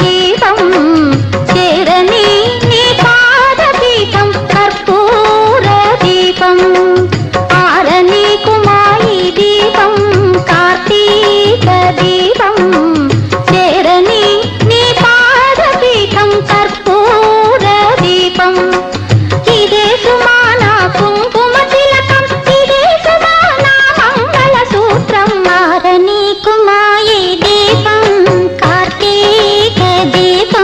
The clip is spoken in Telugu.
దీపం दीपा